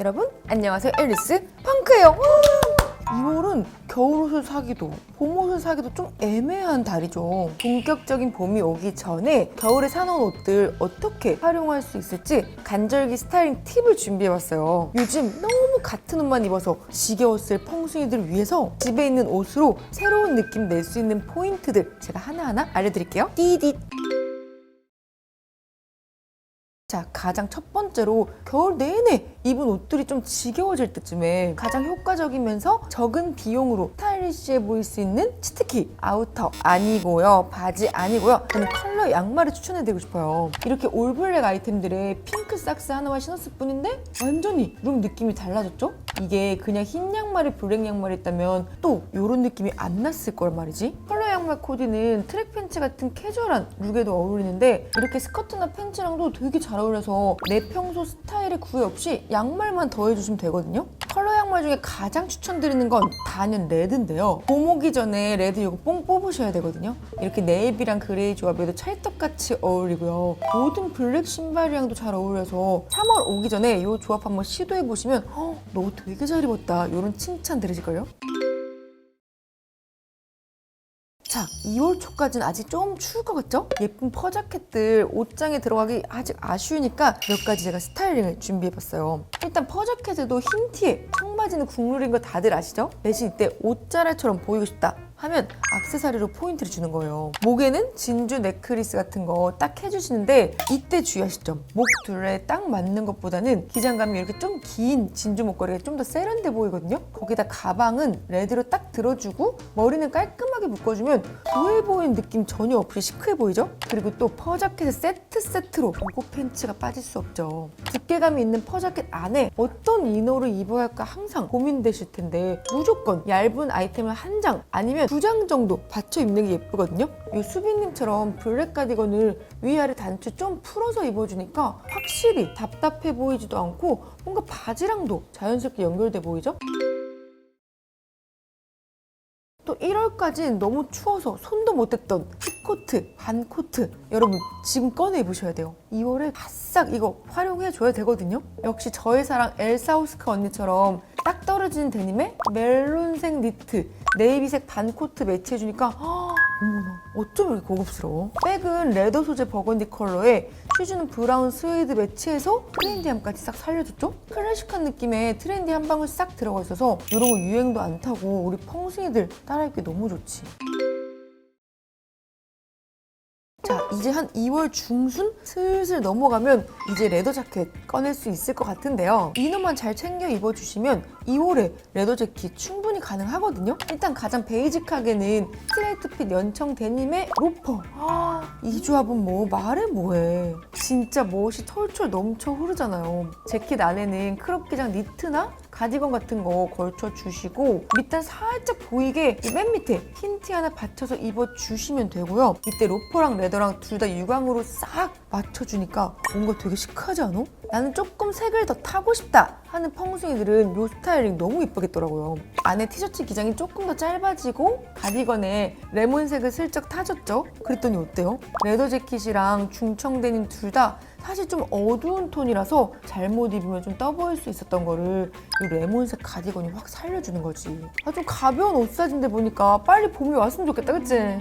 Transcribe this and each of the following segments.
여러분 안녕하세요 앨리스 펑크예요. 2월은 겨울옷을 사기도 봄옷을 사기도 좀 애매한 달이죠. 본격적인 봄이 오기 전에 겨울에 사놓은 옷들 어떻게 활용할 수 있을지 간절기 스타일링 팁을 준비해봤어요. 요즘 너무 같은 옷만 입어서 지겨웠을 펑숭이들 위해서 집에 있는 옷으로 새로운 느낌 낼 수 있는 포인트들 제가 하나하나 알려드릴게요. 띠디 자, 가장 첫 번째로 겨울 내내 입은 옷들이 좀 지겨워질 때쯤에 가장 효과적이면서 적은 비용으로 스타일리시해 보일 수 있는 치트키 아우터 아니고요. 바지 아니고요. 저는 컬러 양말을 추천해드리고 싶어요. 이렇게 올블랙 아이템들에 핑크 삭스 하나만 신었을 뿐인데 완전히 룩 느낌이 달라졌죠? 이게 그냥 흰 양말에 블랙 양말이었다면 또 이런 느낌이 안 났을 걸 말이지. 컬러 양말 코디는 트랙 팬츠 같은 캐주얼한 룩에도 어울리는데 이렇게 스커트나 팬츠랑도 되게 잘 어울려서 내 평소 스타일에 구애 없이 양말만 더해주시면 되거든요. 컬러 양말 중에 가장 추천드리는 건 단연 레드인데요. 봄 오기 전에 레드 이거 뽕 뽑으셔야 되거든요. 이렇게 네이비랑 그레이 조합에도 찰떡같이 어울리고요. 모든 블랙 신발이랑도 잘 어울려서 3월 오기 전에 이 조합 한번 시도해보시면 어, 너 되게 잘 입었다 이런 칭찬 들으실걸요? 자, 2월 초까지는 아직 좀 추울 것 같죠? 예쁜 퍼자켓들 옷장에 들어가기 아직 아쉬우니까 몇 가지 제가 스타일링을 준비해봤어요. 일단 퍼자켓에도 흰 티에 청바지는 국룰인 거 다들 아시죠? 대신 이때 옷자랄처럼 보이고 싶다. 하면 악세사리로 포인트를 주는 거예요. 목에는 진주 넥클리스 같은 거 딱 해주시는데 이때 주의하실 점. 목 둘레에 딱 맞는 것보다는 기장감이 이렇게 좀 긴 진주 목걸이가 좀 더 세련돼 보이거든요. 거기다 가방은 레드로 딱 들어주고 머리는 깔끔 하게 묶어주면 부해 보이는 느낌 전혀 없이 시크해 보이죠? 그리고 또 퍼자켓의 세트 세트로 보고 팬츠가 빠질 수 없죠. 두께감이 있는 퍼자켓 안에 어떤 이너를 입어야 할까 항상 고민되실 텐데 무조건 얇은 아이템을 한 장 아니면 두 장 정도 받쳐 입는 게 예쁘거든요. 이 수빈님처럼 블랙 가디건을 위아래 단추 좀 풀어서 입어주니까 확실히 답답해 보이지도 않고 뭔가 바지랑도 자연스럽게 연결돼 보이죠? 또 1월까지는 너무 추워서 손도 못 댔던 힙코트, 반코트 여러분 지금 꺼내 입으셔야 돼요. 2월에 바싹 이거 활용해 줘야 되거든요. 역시 저의 사랑 엘사 호스카 언니처럼 딱 떨어지는 데님에 멜론색 니트 네이비색 반코트 매치해주니까 헉, 어머나 어쩜 이렇게 고급스러워 백은 레더 소재 버건디 컬러에 슈즈는 브라운 스웨이드 매치해서 트렌디함까지 싹 살려줬죠? 클래식한 느낌의 트렌디 한 방울 싹 들어가 있어서 이런 거 유행도 안 타고 우리 펑숭이들 따라입기 너무 좋지 이제 한 2월 중순 슬슬 넘어가면 이제 레더 자켓 꺼낼 수 있을 것 같은데요. 이너만 잘 챙겨 입어주시면 2월에 레더 재킷 충분히 가능하거든요. 일단 가장 베이직하게는 스트레이트 핏 연청 데님의 로퍼. 아, 이 조합은 뭐 말해 뭐해. 진짜 멋이 털철 넘쳐 흐르잖아요. 재킷 안에는 크롭 기장 니트나 가디건 같은 거 걸쳐 주시고 밑단 살짝 보이게 이맨 밑에 흰 티 하나 받쳐서 입어 주시면 되고요. 이때 로퍼랑 레더랑 둘 다 유광으로 싹 맞춰주니까 뭔가 되게 시크하지 않아? 나는 조금 색을 더 타고 싶다 하는 펑숭이들은 이 스타일링 너무 이쁘겠더라고요. 안에 티셔츠 기장이 조금 더 짧아지고 가디건에 레몬색을 슬쩍 타줬죠? 그랬더니 어때요? 레더 재킷이랑 중청 데님 둘 다 사실 좀 어두운 톤이라서 잘못 입으면 좀 떠보일 수 있었던 거를 이 레몬색 가디건이 확 살려주는 거지. 아, 좀 가벼운 옷 사진데 보니까 빨리 봄이 왔으면 좋겠다, 그치?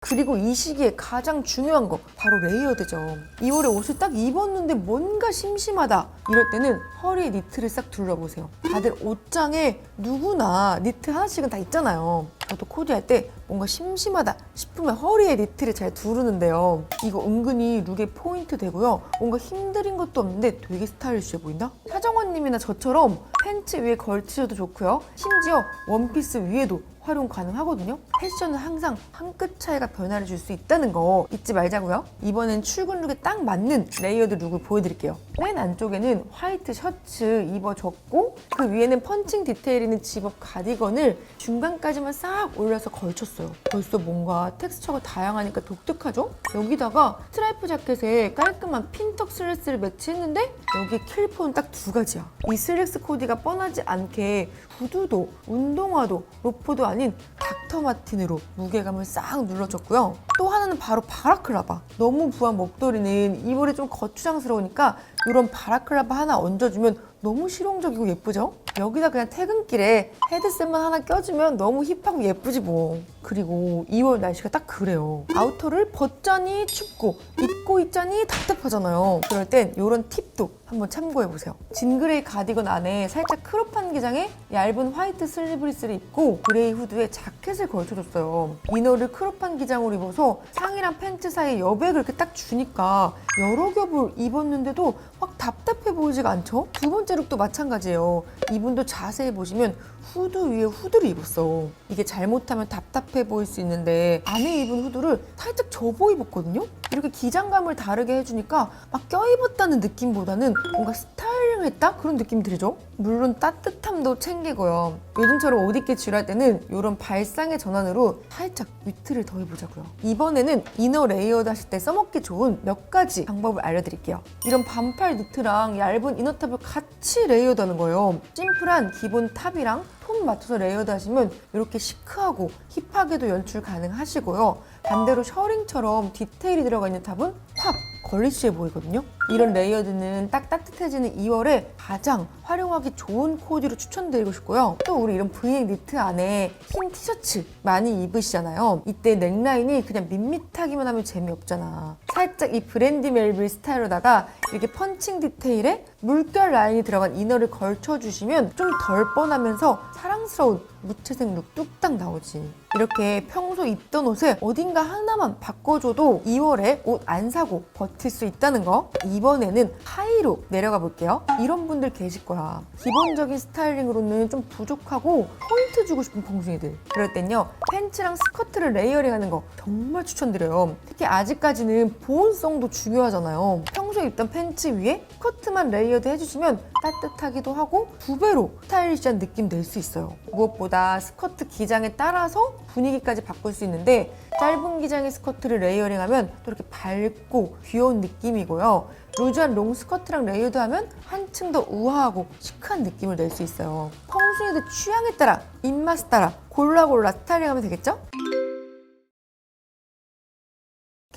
그리고 이 시기에 가장 중요한 거 바로 레이어드죠. 2월에 옷을 딱 입었는데 뭔가 심심하다 이럴 때는 허리에 니트를 싹 둘러보세요. 다들 옷장에 누구나 니트 하나씩은 다 있잖아요. 저도 코디할 때 뭔가 심심하다 싶으면 허리에 니트를 잘 두르는데요. 이거 은근히 룩의 포인트 되고요. 뭔가 힘들인 것도 없는데 되게 스타일리시해 보인다? 차정원님이나 저처럼 팬츠 위에 걸치셔도 좋고요. 심지어 원피스 위에도 활용 가능하거든요. 패션은 항상 한 끗 차이가 변화를 줄 수 있다는 거 잊지 말자고요. 이번엔 출근 룩에 딱 맞는 레이어드 룩을 보여드릴게요. 맨 안쪽에는 화이트 셔츠 입어줬고 그 위에는 펀칭 디테일 있는 집업 가디건을 중간까지만 싹 올려서 걸쳤어요. 벌써 뭔가 텍스처가 다양하니까 독특하죠? 여기다가 스트라이프 자켓에 깔끔한 핀턱 슬랙스를 매치했는데 여기 킬포는 딱두 가지야. 이 슬랙스 코디가 뻔하지 않게 구두도 운동화도 로퍼도 아닌 닥터 마틴으로 무게감을 싹 눌러줬고요. 또 하나는 바로 바라클라바. 너무 부한 목도리는 이불이 좀 거추장스러우니까 이런 바라클라바 하나 얹어주면 너무 실용적이고 예쁘죠? 여기다 그냥 퇴근길에 헤드셋만 하나 껴주면 너무 힙하고 예쁘지 뭐. 그리고 2월 날씨가 딱 그래요. 아우터를 벗자니 춥고 입고 있자니 답답하잖아요. 그럴 땐 이런 팁도 한번 참고해 보세요. 진그레이 가디건 안에 살짝 크롭한 기장에 얇은 화이트 슬리브리스를 입고 그레이 후드에 자켓을 걸쳐줬어요. 이너를 크롭한 기장으로 입어서 상의랑 팬츠 사이에 여백을 이렇게 딱 주니까 여러 겹을 입었는데도 확 답답해 보이지가 않죠? 두 번째 룩도 마찬가지예요. 이분도 자세히 보시면 후드 위에 후드를 입었어. 이게 잘못하면 답답해 보일 수 있는데 안에 입은 후드를 살짝 접어 입었거든요? 이렇게 기장감을 다르게 해주니까 막 껴입었다는 느낌보다는 뭔가 스타일 링을 했다? 그런 느낌이 들죠? 물론 따뜻함도 챙기고요. 요즘처럼 옷 입기 지루할 때는 이런 발상의 전환으로 살짝 위트를 더 입어자고요. 이번에는 이너 레이어드 하실 때 써먹기 좋은 몇 가지 방법을 알려드릴게요. 이런 반팔 니트랑 얇은 이너탑을 같이 레이어드 하는 거예요. 심플한 기본 탑이랑 톤 맞춰서 레이어드 하시면 이렇게 시크하고 힙하게도 연출 가능하시고요. 반대로 셔링처럼 디테일이 들어가 있는 탑은 확 걸리시해 보이거든요. 이런 레이어드는 딱 따뜻해지는 2월에 가장 활용하기 좋은 코디로 추천드리고 싶고요. 또 우리 이런 브이넥 니트 안에 흰 티셔츠 많이 입으시잖아요. 이때 넥라인이 그냥 밋밋하기만 하면 재미없잖아. 살짝 이 브랜디 멜빌 스타일로다가 이렇게 펀칭 디테일에 물결 라인이 들어간 이너를 걸쳐주시면 좀 덜 뻔하면서 사랑스러운 무채색 룩 뚝딱 나오지. 이렇게 평소 입던 옷을 어딘가 하나만 바꿔줘도 2월에 옷 안 사고 버틸 수 있다는 거. 이번에는 하이로 내려가 볼게요. 이런 분들 계실 거야. 기본적인 스타일링으로는 좀 부족하고 포인트 주고 싶은 봉숭이들. 그럴 땐요, 팬츠랑 스커트를 레이어링하는 거 정말 추천드려요. 특히 아직까지는 보온성도 중요하잖아요. 평소에 입던 팬츠 위에 스커트만 레이어드 해주시면 따뜻하기도 하고 두 배로 스타일리시한 느낌 낼 수 있어요. 무엇보다 스커트 기장에 따라서 분위기까지 바꿀 수 있는데 짧은 기장의 스커트를 레이어링하면 또 이렇게 밝고 귀여운 느낌이고요. 루즈한 롱 스커트랑 레이어드하면 한층 더 우아하고 시크한 느낌을 낼 수 있어요. 펑순이들 취향에 따라 입맛에 따라 골라 골라 스타일링하면 되겠죠?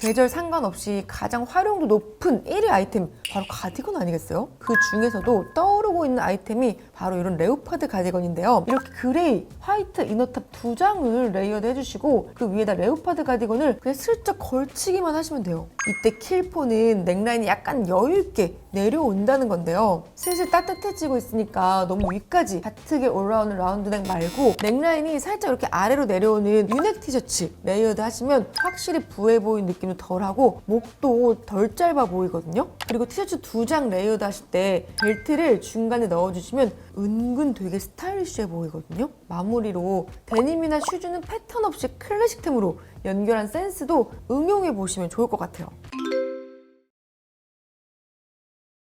계절 상관없이 가장 활용도 높은 1위 아이템 바로 가디건 아니겠어요? 그 중에서도 떠오르고 있는 아이템이 바로 이런 레오파드 가디건인데요. 이렇게 그레이, 화이트 이너탑 두 장을 레이어드 해주시고 그 위에다 레오파드 가디건을 그냥 슬쩍 걸치기만 하시면 돼요. 이때 킬포는 넥라인이 약간 여유있게 내려온다는 건데요. 슬슬 따뜻해지고 있으니까 너무 위까지 바트게 올라오는 라운드넥 말고 넥라인이 살짝 이렇게 아래로 내려오는 유넥 티셔츠 레이어드 하시면 확실히 부해 보이는 느낌도 덜하고 목도 덜 짧아 보이거든요. 그리고 티셔츠 두 장 레이어드 하실 때 벨트를 중간에 넣어주시면 은근 되게 스타일리시해 보이거든요. 마무리로 데님이나 슈즈는 패턴 없이 클래식템으로 연결한 센스도 응용해 보시면 좋을 것 같아요.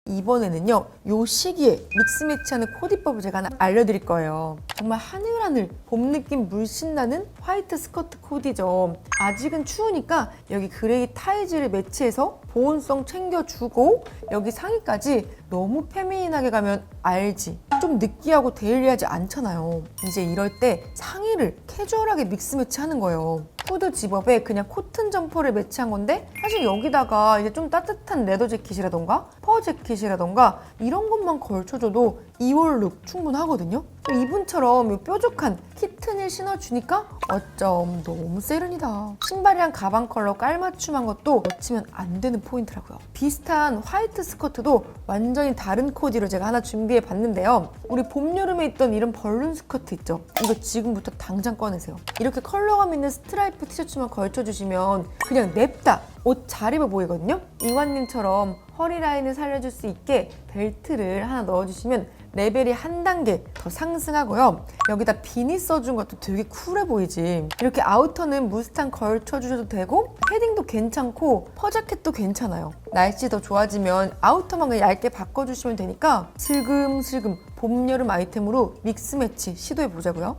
이번에는요, 요 시기에 믹스 매치하는 코디법을 제가 하나 알려드릴 거예요. 정말 하늘하늘 봄 느낌 물씬 나는 화이트 스커트 코디죠. 아직은 추우니까 여기 그레이 타이즈를 매치해서 보온성 챙겨주고 여기 상의까지 너무 페미닌하게 가면 알지. 좀 느끼하고 데일리하지 않잖아요. 이제 이럴 때 상의를 캐주얼하게 믹스 매치하는 거예요. 후드 집업에 그냥 코튼 점퍼를 매치한 건데 사실 여기다가 이제 좀 따뜻한 레더 재킷이라던가 퍼 재킷이라던가 이런 것만 걸쳐줘도 2월 룩 충분하거든요. 이분처럼 이 뾰족한 키튼을 신어주니까 어쩜 너무 세련이다. 신발이랑 가방 컬러 깔맞춤한 것도 놓치면 안 되는 포인트라고요. 비슷한 화이트 스커트도 완전히 다른 코디로 제가 하나 준비해 봤는데요. 우리 봄, 여름에 있던 이런 벌룬 스커트 있죠? 이거 지금부터 당장 꺼내세요. 이렇게 컬러감 있는 스트라이프 티셔츠만 걸쳐주시면 그냥 냅다 옷 잘 입어 보이거든요? 이관님처럼 허리 라인을 살려줄 수 있게 벨트를 하나 넣어주시면 레벨이 한 단계 더 상승하고요. 여기다 비니 써준 것도 되게 쿨해 보이지. 이렇게 아우터는 무스탕 걸쳐주셔도 되고 패딩도 괜찮고 퍼자켓도 괜찮아요. 날씨 더 좋아지면 아우터만 그냥 얇게 바꿔주시면 되니까 슬금슬금 봄, 여름 아이템으로 믹스 매치 시도해 보자고요.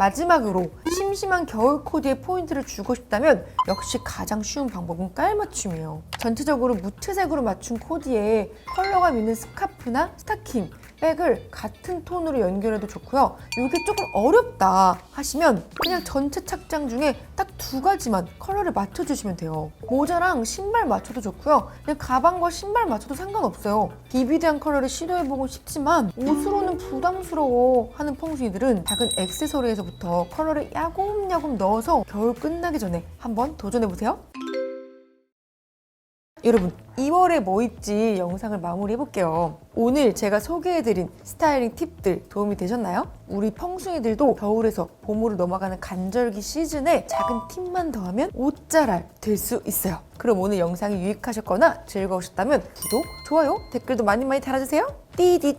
마지막으로 심심한 겨울 코디에 포인트를 주고 싶다면 역시 가장 쉬운 방법은 깔맞춤이에요. 전체적으로 무채색으로 맞춘 코디에 컬러감 있는 스카프나 스타킹 백을 같은 톤으로 연결해도 좋고요. 이게 조금 어렵다 하시면 그냥 전체 착장 중에 딱 두 가지만 컬러를 맞춰주시면 돼요. 모자랑 신발 맞춰도 좋고요. 그냥 가방과 신발 맞춰도 상관없어요. 비비드한 컬러를 시도해보고 싶지만 옷으로는 부담스러워 하는 펑숭이들은 작은 액세서리에서부터 컬러를 야곱야곱 넣어서 겨울 끝나기 전에 한번 도전해보세요. 여러분 2월에 뭐 입지 영상을 마무리 해볼게요. 오늘 제가 소개해드린 스타일링 팁들 도움이 되셨나요? 우리 펑숭이들도 겨울에서 봄으로 넘어가는 간절기 시즌에 작은 팁만 더하면 옷자랄 될 수 있어요. 그럼 오늘 영상이 유익하셨거나 즐거우셨다면 구독, 좋아요, 댓글도 많이 많이 달아주세요. 띠디